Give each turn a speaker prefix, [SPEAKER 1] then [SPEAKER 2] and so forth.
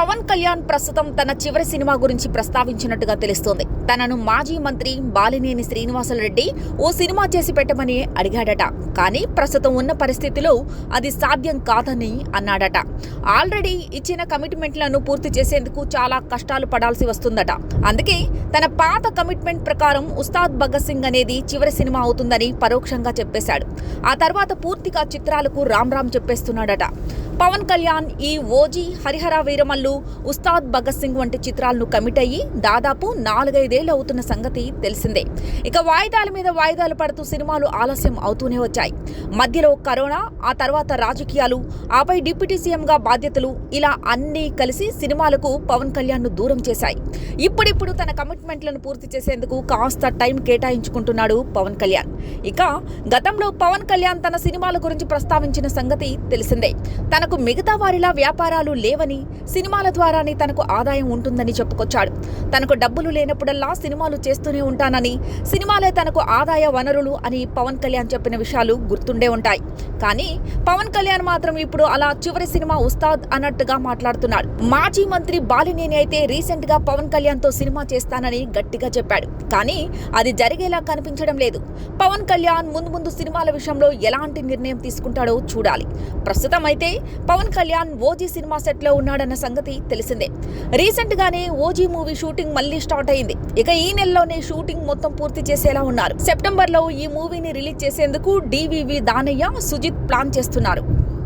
[SPEAKER 1] పవన్ కళ్యాణ్ ప్రస్తుతం తన చివరి సినిమా గురించి ప్రస్తావించినట్టుగా తెలుస్తోంది. తనను మాజీ మంత్రి బాలినేని శ్రీనివాసరెడ్డి ఓ సినిమా చేసి పెట్టమని అడిగాడట. కానీ ప్రస్తుతం ఉన్న పరిస్థితిలో అది సాధ్యం కాదని అన్నాడట. ఆల్రెడీ ఇచ్చిన కమిట్మెంట్లను పూర్తి చేసేందుకు చాలా కష్టాలు పడాల్సి వస్తుందట. అందుకే తన పాత కమిట్మెంట్ ప్రకారం ఉస్తాద్ భగత్ సింగ్ అనేది చివరి సినిమా అవుతుందని పరోక్షంగా చెప్పేశాడు. ఆ తర్వాత పూర్తిగా చిత్రాలకు రామ్ రామ్ చెప్పేస్తున్నాడట. పవన్ కళ్యాణ్ ఈ ఓజీ హరిహర వీరమల్లు ఉస్తాద్ భగత్ సింగ్ వంటి చిత్రాలను కమిట్ అయ్యి దాదాపు నాలుగైదు నాలుగైదేళ్ళు అవుతున్న సంగతి తెలిసిందే. ఇక వాయిదాల మీద వాయిదాలు పడుతూ సినిమాలు ఆలస్యం అవుతూనే వచ్చాయి. మధ్యలో కరోనా ఆ తర్వాత రాజకీయాలు ఆపై డిప్యూటీ సీఎంగా బాధ్యతలు ఇలా అన్నీ కలిసి సినిమాలకు పవన్ కళ్యాణ్ను దూరం చేశాయి. ఇప్పుడిప్పుడు తన కమిట్మెంట్లను పూర్తి చేసేందుకు కాస్త టైం కేటాయించుకుంటున్నాడు పవన్ కళ్యాణ్. ఇక గతంలో పవన్ కళ్యాణ్ తన సినిమాల గురించి ప్రస్తావించిన సంగతి తెలిసిందే. తనకు మిగతా వారిలా వ్యాపారాలు లేవని సినిమాల ద్వారానే తనకు ఆదాయం ఉంటుందని చెప్పుకొచ్చాడు. తనకు డబ్బులు లేనప్పుడల్లా సినిమాలు చేస్తూనే ఉంటానని సినిమాలే తనకు ఆదాయ వనరులు అని పవన్ కళ్యాణ్ చెప్పిన విషయాలు గుర్తుండే ఉంటాయి. కానీ పవన్ కళ్యాణ్ మాత్రం ఇప్పుడు అలా చివరి సినిమా ఉస్తాద్ అన్నట్టుగా మాట్లాడుతున్నాడు. మాజీ మంత్రి బాలినేని అయితే రీసెంట్గా పవన్ కళ్యాణ్తో సినిమా చేస్తానని గట్టిగా చెప్పాడు. కానీ అది జరిగేలా కనిపించడం లేదు. పవన్ కళ్యాణ్ ముందు ముందు సినిమాల విషయంలో ఎలాంటి నిర్ణయం తీసుకుంటాడో చూడాలి. ప్రస్తుతం అయితే పవన్ కళ్యాణ్ ఓజీ సినిమా సెట్లో ఉన్నాడన్న సంగతి తెలిసిందే. రీసెంట్ గానే ఓజీ మూవీ షూటింగ్ మళ్ళీ స్టార్ట్ అయింది. ఇక ఈ నెలలోనే షూటింగ్ మొత్తం పూర్తి చేసేలా ఉన్నారు. సెప్టెంబర్లో ఈ మూవీని రిలీజ్ చేసేందుకు డివివి దానయ్య సుజిత్ ప్లాన్ చేస్తున్నారు.